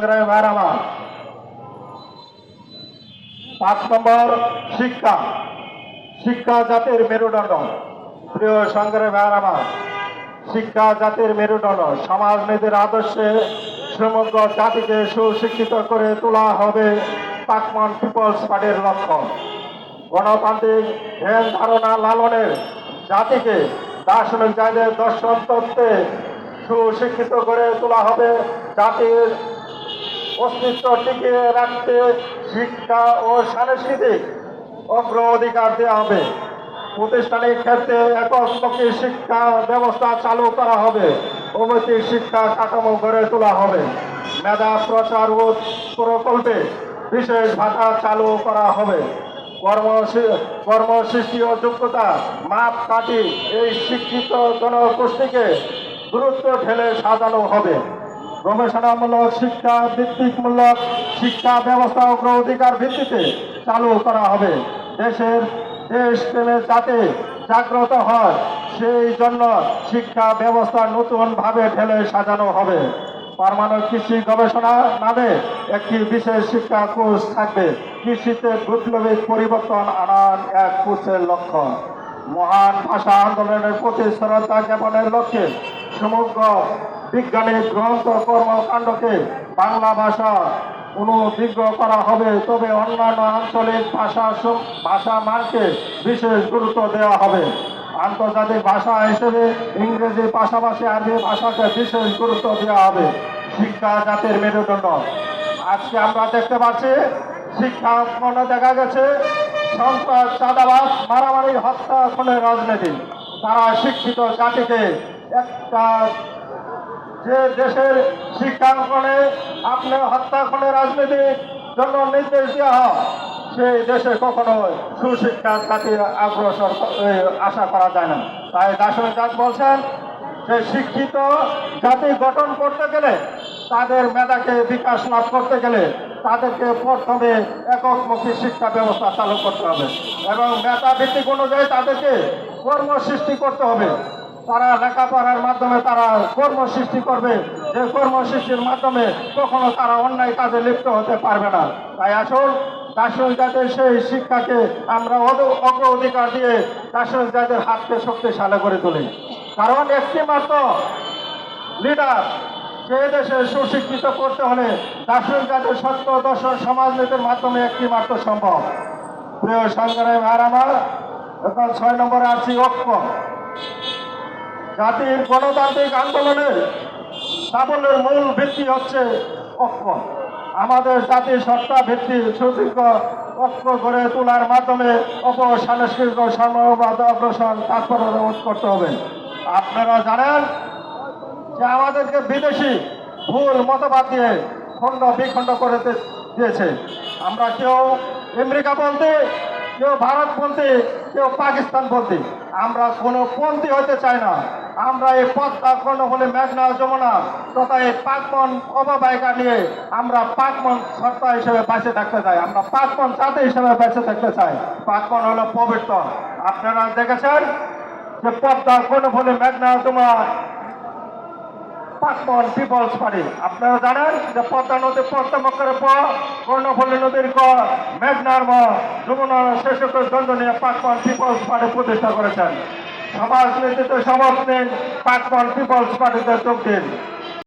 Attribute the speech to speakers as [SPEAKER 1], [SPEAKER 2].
[SPEAKER 1] সংগ্রামী ভাইয়ের আমার। পাঁচ নম্বর শিক্ষা। শিক্ষা জাতির মেরুদণ্ড। প্রিয় সংগ্রামী ভাইয়ের আমার, শিক্ষা জাতির মেরুদণ্ড। সমাজনীতির আদর্শে সমগ্র জাতিকে সুশিক্ষিত করে তোলা হবে পাকমন পিপলস পার্টির লক্ষ্য। গণতান্ত্রিক ধ্যান ধারণা লালনের জাতিকে দার্শনিক জায়গায় দর্শন তত্ত্বে সুশিক্ষিত করে তোলা হবে জাতির অস্তিত্ব টিকিয়ে রাখতে শিক্ষা ও সাংস্কৃতিক অগ্রাধিকার দেওয়া হবে। প্রতিষ্ঠানিক ক্ষেত্রে একমুখী শিক্ষা ব্যবস্থা চালু করা হবে। অবৈতিক শিক্ষা কাঠামো গড়ে তোলা হবে। মেধা প্রচার ও প্রকল্পে বিশেষ ভাষা চালু করা হবে। কর্ম কর্মসৃষ্টি ও যোগ্যতা মাপ কাটি এই শিক্ষিত জনগোষ্ঠীকে গুরুত্ব ঠেলে সাজানো হবে। গবেষণামূলক শিক্ষা ভিত্তিকমূলক শিক্ষা ব্যবস্থা অগ্রাধিকার ভিত্তিতে চালু করা হবে। দেশের দেশ প্রেমের যাতে জাগ্রত হয়, সেই জন্য শিক্ষা ব্যবস্থা নতুনভাবে ঢেলে সাজানো হবে। পারমাণবিক কৃষি গবেষণা নামে একটি বিশেষ শিক্ষা কোর্স থাকবে। কৃষিতে বৈপ্লবিক পরিবর্তন আনার এক কোর্সের লক্ষ্য। মহান ভাষা আন্দোলনের প্রতি শ্রদ্ধা জ্ঞাপনের লক্ষ্যে সমগ্র বিজ্ঞানিক গ্রন্থ কর্মকাণ্ডকে বাংলা ভাষা অনুবিজ্ঞ করা হবে। তবে অন্যান্য আঞ্চলিক ভাষা ভাষা মানকে বিশেষ গুরুত্ব দেওয়া হবে। আন্তর্জাতিক ভাষা হিসেবে ইংরেজির পাশাপাশি আরবি ভাষাকে বিশেষ গুরুত্ব দেওয়া হবে। শিক্ষা জাতির মেরুদণ্ড। আজকে আমরা দেখতে পাচ্ছি, শিক্ষা মনে দেখা গেছে, সন্ত্রাস চাঁদাবাদ মারামারি, হত্যা, খুনের রাজনীতি। তারা শিক্ষিত জাতিকে একটা যে দেশের শিক্ষাঙ্গনে আপনি হত্যা খুনের রাজনীতির জন্য নির্দেশ দেওয়া হয় সেই দেশে কখনো সুশিক্ষা জাতি অগ্রসর এ, আশা করা যায় না। তাই দার্শনিক কাজ বলছেন যে শিক্ষিত জাতি গঠন করতে গেলে তাদের মেধাকে বিকাশ লাভ করতে গেলে তাদেরকে প্রথমে এককমুখী শিক্ষা ব্যবস্থা চালু করতে হবে এবং মেধা ভিত্তিক অনুযায়ী তাদেরকে কর্ম সৃষ্টি করতে হবে। তারা লেখাপড়ার মাধ্যমে তারা কর্ম সৃষ্টি করবে। যে কর্ম সৃষ্টির মাধ্যমে কখনো তারা অন্যায় কাজে লিপ্ত হতে পারবে না। তাই আসুন, দার্শনিক জাতের সেই শিক্ষাকে আমরা অদ- অগ্রাধিকার দিয়ে দার্শনিক জাতের হাতকে শক্তিশালী করে তুলি। কারণ একটি মাত্র লিডার সে দেশে সুশিক্ষিত করতে হলে দার্শনিক জাতের সত্য, দর্শন, সমাজনীতির মাধ্যমে একটি মাত্র সম্ভব। প্রিয় সংগ্রামী ভাইয়ের আমার, এখন ছয় নম্বরে আছি ঐক্য জাতির গণতান্ত্রিক আন্দোলনের সাফল্যের মূল ভিত্তি হচ্ছে ঐক্য। আমাদের জাতির সত্তা ভিত্তি সুদীর্ঘ ঐক্য গড়ে তোলার মাধ্যমে অপসাংস্কৃতিক সাংস্কৃতিক সাম্যবাদ অগ্রসর তাৎপর্য রোধ করতে হবে। আপনারা জানেন যে আমাদেরকে বিদেশি ভুল মতবাদ দিয়ে খণ্ড বিখণ্ড করে দিয়েছে। আমরা কেউ আমেরিকা পন্থী কেউ ভারতপন্থী, কেউ পাকিস্তান পন্থী আমরা কোনো পন্থী হতে চাই না। আমরা এই কোনো হলে মেঘনা যমুনা তথা এই পাকমন অববাহিকা নিয়ে আমরা পাকমন সত্তা হিসেবে বেঁচে থাকতে চাই। আমরা পাকমন জাতি হিসেবে বেঁচে থাকতে চাই। পাকমন হলো পবিত্র। আপনারা দেখেছেন যে পদ্মা হলে মেঘনা যমুনা পাকমন পিপলস পার্টি আপনারা জানেন যে পদ্মা নদী পদ্মমক্করের পর কর্ণফুলী নদীর ক মেঘনার ম যমুনার শেষকের দ্বন্দ্ব নিয়ে পাকমন পিপলস পার্টি প্রতিষ্ঠা করেছেন। সমাজ নেতৃত্ব সমর্থ নিন পাকমন পিপলস পার্টিতে যোগ দিন।